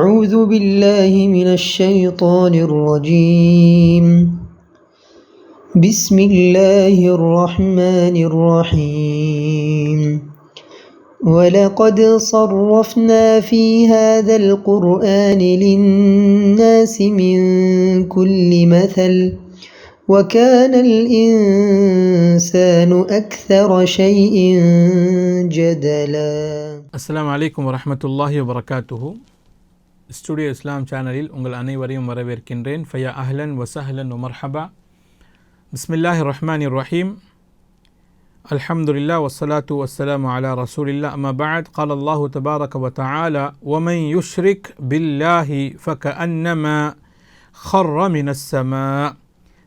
أعوذ بالله من الشيطان الرجيم. بسم الله الرحمن الرحيم. ولقد صرفنا في هذا القرآن للناس من كل مثل وكان الإنسان أكثر شيء جدلا. السلام عليكم ورحمة الله وبركاته. Studio இஸ்லாம் சேனலில் உங்கள் அனைவரையும் வரவேற்கின்றேன் ஃபயா அஹ்லன் வசஹலன் மர்ஹபா பிஸ்மில்லாஹி ரஹ்மான் ரஹீம் அல்ஹம்துலில்லா வஸ்ஸலாத்து வஸ்ஸலாமு அலா ரசூலில்லா அம்மா பஅத் قال الله تبارك وتعالى ومن يشرك بالله فكأنما خر من السماء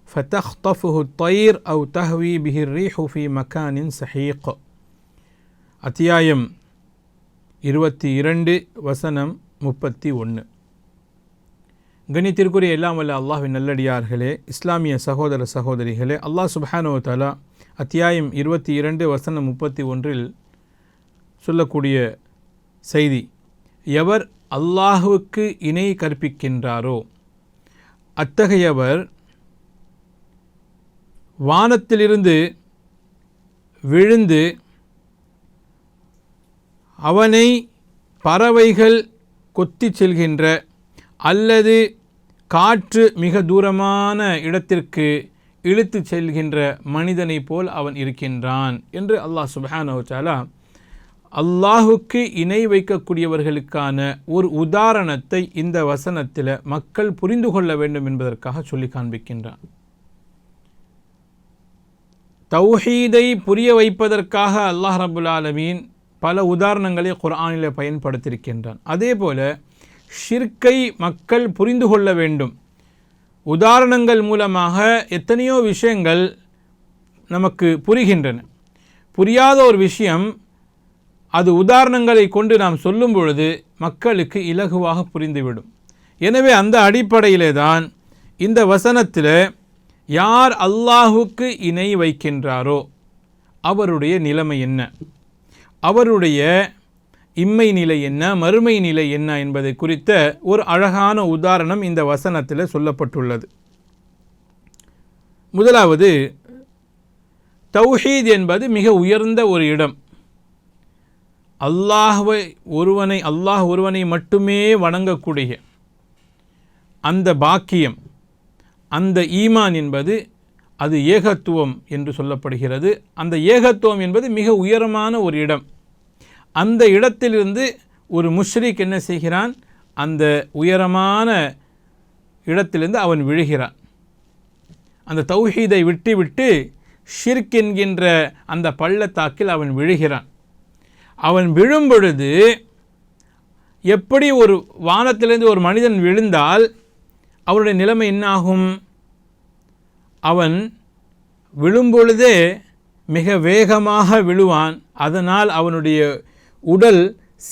فتخطفه الطير أو تهوي به الريح في مكان سحيق அத்தியாயம் இருபத்தி இரண்டு வசனம் முப்பத்தி ஒன்று கணித்திற்குரிய எல்லாம் வல்ல அல்லாஹின் நல்லடியார்களே இஸ்லாமிய சகோதர சகோதரிகளே அல்லாஹ் சுப்ஹானோ தலா அத்தியாயம் இருபத்தி இரண்டு வசனம் முப்பத்தி ஒன்றில் சொல்லக்கூடிய செய்தி எவர் அல்லாஹுவுக்கு இணை கற்பிக்கின்றாரோ அத்தகையவர் வானத்திலிருந்து விழுந்து அவனை பறவைகள் கொத்தி செல்கின்ற அல்லது காற்று மிக தூரமான இடத்திற்கு இழுத்து செல்கின்ற மனிதனைப் போல் அவன் இருக்கின்றான் என்று அல்லாஹ் சுபஹானவச்சாலா அல்லாஹுக்கு இணை வைக்கக்கூடியவர்களுக்கான ஒரு உதாரணத்தை இந்த வசனத்தில் மக்கள் புரிந்து கொள்ள வேண்டும் என்பதற்காக சொல்லி காண்பிக்கின்றான். தௌஹீதை புரிய வைப்பதற்காக அல்லாஹ் ரபுல் ஆலமீன் பல உதாரணங்களை குர்ஆனில் பயன்படுத்தியிருக்கின்றான். அதே போல் ஷிர்கை மக்கள் புரிந்து கொள்ள வேண்டும். உதாரணங்கள் மூலமாக எத்தனையோ விஷயங்கள் நமக்கு புரிகின்றன. புரியாத ஒரு விஷயம் அது உதாரணங்களை கொண்டு நாம் சொல்லும் பொழுது மக்களுக்கு இலகுவாக புரிந்துவிடும். எனவே அந்த அடிப்படையிலே தான் இந்த வசனத்தில் யார் அல்லாஹுக்கு இணை வைக்கின்றாரோ அவருடைய நிலைமை என்ன? அவருடைய இம்மை நிலை என்ன மறுமை நிலை என்ன என்பதை குறித்த ஒரு அழகான உதாரணம் இந்த வசனத்தில் சொல்லப்பட்டுள்ளது. முதலாவது தௌஹீத் என்பது மிக உயர்ந்த ஒரு இடம். அல்லாஹ்வை ஒருவனை அல்லாஹ் ஒருவனை மட்டுமே வணங்கக்கூடிய அந்த பாக்கியம் அந்த ஈமான் என்பது அது ஏகத்துவம் என்று சொல்லப்படுகிறது. அந்த ஏகத்துவம் என்பது மிக உயரமான ஒரு இடம். அந்த இடத்திலிருந்து ஒரு முஷ்ரிக் என்ன செய்கிறான்? அந்த உயரமான இடத்திலிருந்து அவன் விழுகிறான். அந்த தௌஹீதை விட்டு விட்டு ஷிர்க் என்கின்ற அந்த பள்ளத்தாக்கில் அவன் விழுகிறான். அவன் விழும் பொழுது எப்படி ஒரு வானத்திலிருந்து ஒரு மனிதன் விழுந்தால் அவருடைய நிலைமை என்னாகும்? அவன் விழும்பொழுதே மிக வேகமாக விழுவான். அதனால் அவனுடைய உடல்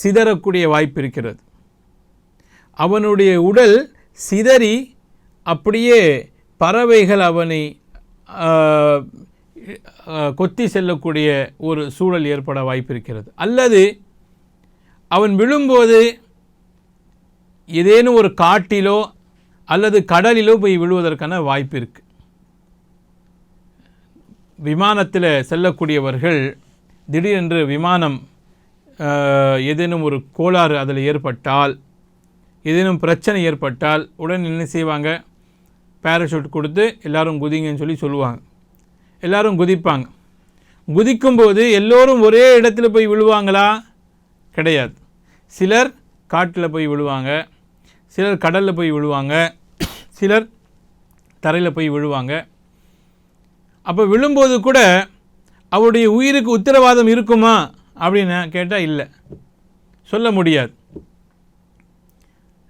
சிதறக்கூடிய வாய்ப்பு இருக்கிறது. அவனுடைய உடல் சிதறி அப்படியே பறவைகள் அவனை கொத்தி செல்லக்கூடிய ஒரு சூழல் ஏற்பட வாய்ப்பு இருக்கிறது. அல்லது அவன் விழும்போது ஏதேனும் ஒரு காட்டிலோ அல்லது கடலிலோ போய் விழுவதற்கான வாய்ப்பு இருக்குது விமானத்தில் செல்லக்கூடியவர்கள் திடீரென்று விமானம் ஏதேனும் ஒரு கோளாறு அதில் ஏற்பட்டால் ஏதேனும் பிரச்சனை ஏற்பட்டால் உடனே என்ன செய்வாங்க? பேராஷூட் கொடுத்து எல்லோரும் குதிங்கன்னு சொல்லி சொல்லுவாங்க. எல்லோரும் குதிப்பாங்க. குதிக்கும்போது எல்லோரும் ஒரே இடத்துல போய் விழுவாங்களா? கிடையாது. சிலர் காட்டில் போய் விழுவாங்க. சிலர் கடலில் போய் விழுவாங்க. சிலர் தரையில் போய் விழுவாங்க. அப்போ விழும்போது கூட அவருடைய உயிருக்கு உத்தரவாதம் இருக்குமா? அப்படின்னு கேட்டால் இல்லை. சொல்ல முடியாது.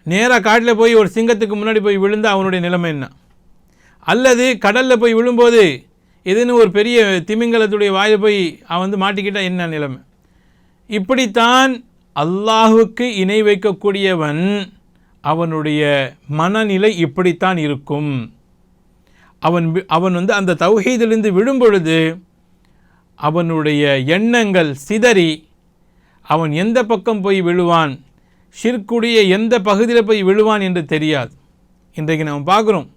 நேராக காட்டில் போய் ஒரு சிங்கத்துக்கு முன்னாடி போய் விழுந்து அவனுடைய நிலைமை என்ன? அல்லது கடலில் போய் விழும்போது எதுன்னு ஒரு பெரிய திமிங்கலத்துடைய வாயில் போய் அவன் வந்து மாட்டிக்கிட்டால் என்ன நிலைமை? இப்படித்தான் அல்லாஹுக்கு இணை வைக்கக்கூடியவன் அவனுடைய மனநிலை இப்படித்தான் இருக்கும். அவன் அவன் வந்து அந்த தௌஹீதிலிருந்து விழும்பொழுது அவனுடைய எண்ணங்கள் சிதறி அவன் எந்த பக்கம் போய் விழுவான் ஷிர்க்குடைய எந்த பகுதியில் போய் விழுவான் என்று தெரியாது. இன்றைக்கு நாம் பார்க்குறோம்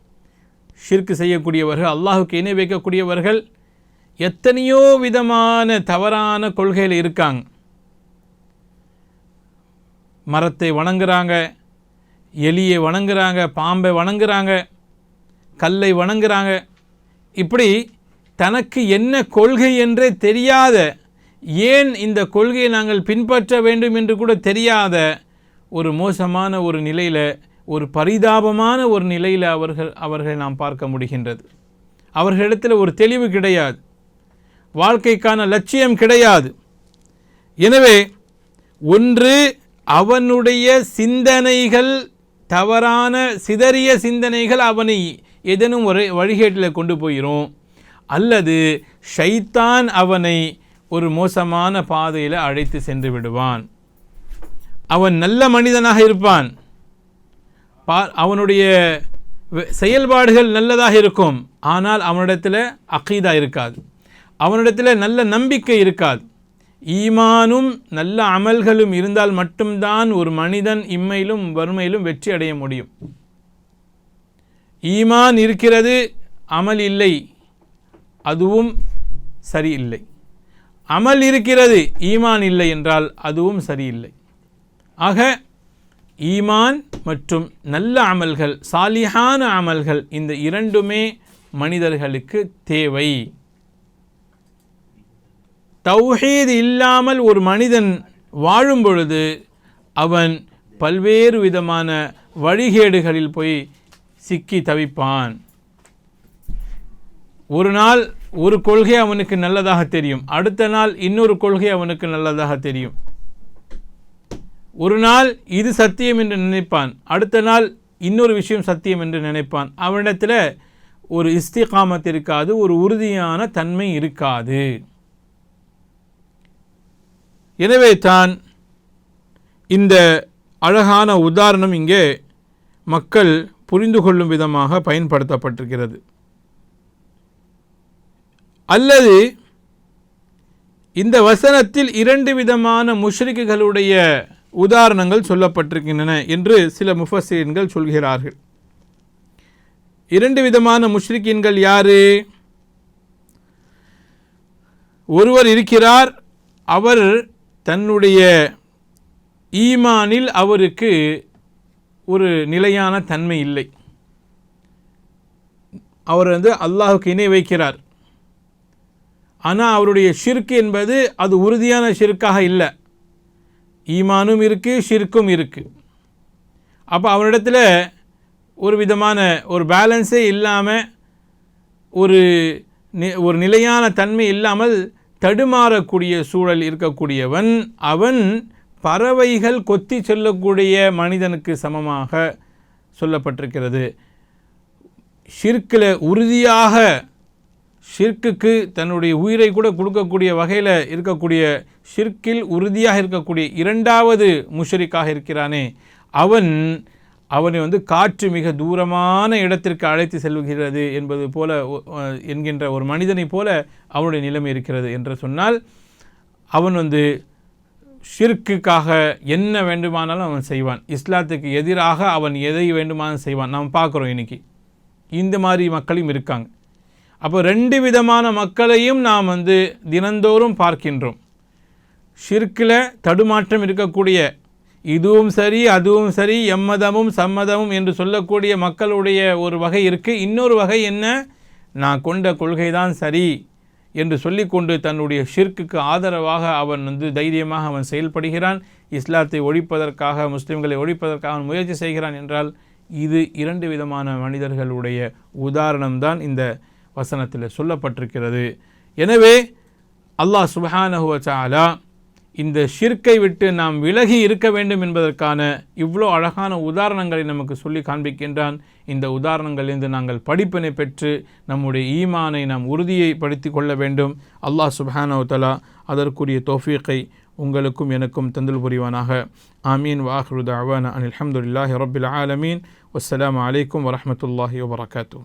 ஷிர்க்கு செய்யக்கூடியவர்கள் அல்லாஹுக்கு இணை வைக்கக்கூடியவர்கள் எத்தனையோ விதமான தவறான கொள்கையில் இருக்காங்க. மரத்தை வணங்குறாங்க எலியை வணங்குறாங்க பாம்பை வணங்குறாங்க கல்லை வணங்குறாங்க. இப்படி தனக்கு என்ன கொள்கை என்றே தெரியாத ஏன் இந்த கொள்கையை நாங்கள் பின்பற்ற வேண்டும் என்று கூட தெரியாத ஒரு மோசமான ஒரு நிலையில் ஒரு பரிதாபமான ஒரு நிலையில் அவர்கள் அவர்களை நாம் பார்க்க முடிகின்றது. அவர்களிடத்தில் ஒரு தெளிவு கிடையாது. வாழ்க்கைக்கான லட்சியம் கிடையாது. எனவே ஒன்று அவனுடைய சிந்தனைகள் தவறான சிதறிய சிந்தனைகள் அவனை ஏதேனும் ஒரு வழிகேட்டில் கொண்டு போயிடும் அல்லது ஷைத்தான் அவனை ஒரு மோசமான பாதையில் அழைத்து சென்று விடுவான். அவன் நல்ல மனிதனாக இருப்பான். பா அவனுடைய வெ- செயல்பாடுகள் நல்லதாக இருக்கும். ஆனால் அவனிடத்தில் அகீதா இருக்காது. அவனிடத்தில் நல்ல நம்பிக்கை இருக்காது. ஈமானும் நல்ல அமல்களும் இருந்தால் மட்டும்தான் ஒரு மனிதன் இம்மையிலும் வறுமையிலும் வெற்றி அடைய முடியும். ஈமான் இருக்கிறது அமல் இல்லை. அதுவும் சரியில்லை. அமல் இருக்கிறது ஈமான் இல்லை என்றால் அதுவும் சரியில்லை. ஆக ஈமான் மற்றும் நல்ல அமல்கள் சாலிஹான அமல்கள் இந்த இரண்டுமே மனிதர்களுக்கு தேவை. தௌஹீது இல்லாமல் ஒரு மனிதன் வாழும் பொழுது அவன் பல்வேறு விதமான வழிகேடுகளில் போய் சிக்கி தவிப்பான். ஒரு நாள் ஒரு கொள்கை அவனுக்கு நல்லதாக தெரியும். அடுத்த நாள் இன்னொரு கொள்கை அவனுக்கு நல்லதாக தெரியும். ஒரு நாள் இது சத்தியம் என்று நினைப்பான். அடுத்த நாள் இன்னொரு விஷயம் சத்தியம் என்று நினைப்பான். அவனிடத்தில் ஒரு இஸ்திகாமத் இருக்காது ஒரு உறுதியான தன்மை இருக்காது. எனவே தான் இந்த அழகான உதாரணம் இங்கே மக்கள் புரிந்து கொள்ளும் விதமாக பயன்படுத்தப்பட்டிருக்கிறது. அல்லது இந்த வசனத்தில் இரண்டு விதமான முஷ்ரிக்குகளுடைய உதாரணங்கள் சொல்லப்பட்டிருக்கின்றன என்று சில முஃபசீன்கள் சொல்கிறார்கள். இரண்டு விதமான முஷ்ரிக்கீன்கள் யாரு? ஒருவர் இருக்கிறார் அவர் தன்னுடைய ஈமானில் அவருக்கு ஒரு நிலையான தன்மை இல்லை. அவர் வந்து அல்லாஹுக்கு இணை வைக்கிறார். ஆனால் அவருடைய ஷிர்க் என்பது அது உறுதியான ஷிர்க்காக இல்லை. ஈமானும் இருக்குது ஷிர்க்கும் இருக்குது அப்போ அவரிடத்துல ஒரு விதமான ஒரு பேலன்ஸே இல்லாமல் ஒரு நி- ஒரு நிலையான தன்மை இல்லாமல் தடுமாறக்கூடிய சூழல் இருக்கக்கூடியவன் அவன் பறவைகள் கொத்தி செல்லக்கூடிய மனிதனுக்கு சமமாக சொல்லப்பட்டிருக்கிறது. ஷிர்க்கில் உறுதியாக ஷிர்க்குக்கு தன்னுடைய உயிரை கூட கொடுக்கக்கூடிய வகையில் இருக்கக்கூடிய ஷிர்க்கில் உறுதியாக இருக்கக்கூடிய இரண்டாவது முஷரிக்காக இருக்கிறானே. அவன் அவனை வந்து காற்று மிக தூரமான இடத்திற்கு அழைத்து செல்கிறது என்பது போல என்கின்ற ஒரு மனிதனைப் போல அவனுடைய நிலைமை இருக்கிறது என்று சொன்னால் அவன் வந்து ஷிர்க்குக்காக என்ன வேண்டுமானாலும் அவன் செய்வான். இஸ்லாத்துக்கு எதிராக அவன் எதை வேண்டுமானாலும் செய்வான். நாம் பார்க்குறோம் இன்னைக்கு. இந்த மாதிரி மக்களும் இருக்காங்க. அப்போ ரெண்டு விதமான மக்களையும் நாம் வந்து தினந்தோறும் பார்க்கின்றோம். ஷிர்க்கில் தடுமாற்றம் இருக்கக்கூடிய இதுவும் சரி அதுவும் சரி எம்மதமும் சம்மதமும் என்று சொல்லக்கூடிய மக்களுடைய ஒரு வகை இருக்குது இன்னொரு வகை என்ன? நான் கொண்ட கொள்கை தான் சரி என்று சொல்லிக்கொண்டு தன்னுடைய ஷிர்க்குக்கு ஆதரவாக அவன் வந்து தைரியமாக அவன் செயல்படுகிறான். இஸ்லாத்தை ஒழிப்பதற்காக முஸ்லீம்களை ஒழிப்பதற்காக அவன் முயற்சி செய்கிறான் என்றால் இது இரண்டு விதமான மனிதர்களுடைய உதாரணம்தான். இந்த வசனத்தில் சொல்லப்பட்டிருக்கிறது. எனவே அல்லாஹ் சுபஹானஹுவச்சாலா இந்த ஷிர்க்கை விட்டு நாம் விலகி இருக்க வேண்டும் என்பதற்கான இவ்வளோ அழகான உதாரணங்களை நமக்கு சொல்லி காண்பிக்கின்றான். இந்த உதாரணங்களிலிருந்து நாங்கள் படிப்பினை பெற்று நம்முடைய ஈமானை நாம் உறுதியை படுத்தி கொள்ள வேண்டும். அல்லாஹ் சுப்ஹானஹு அதற்குரிய தோஃபீக்கை உங்களுக்கும் எனக்கும் தந்தல் புரிவானாக. ஆமீன். வாஹ்ரு தஅவானா அனில் அஹமதுல்லாஹி ரபில் ஆலமீன். வஸ்லாம் அலைக்கும் வரமத்துல்லாஹி வபரகாத்தூ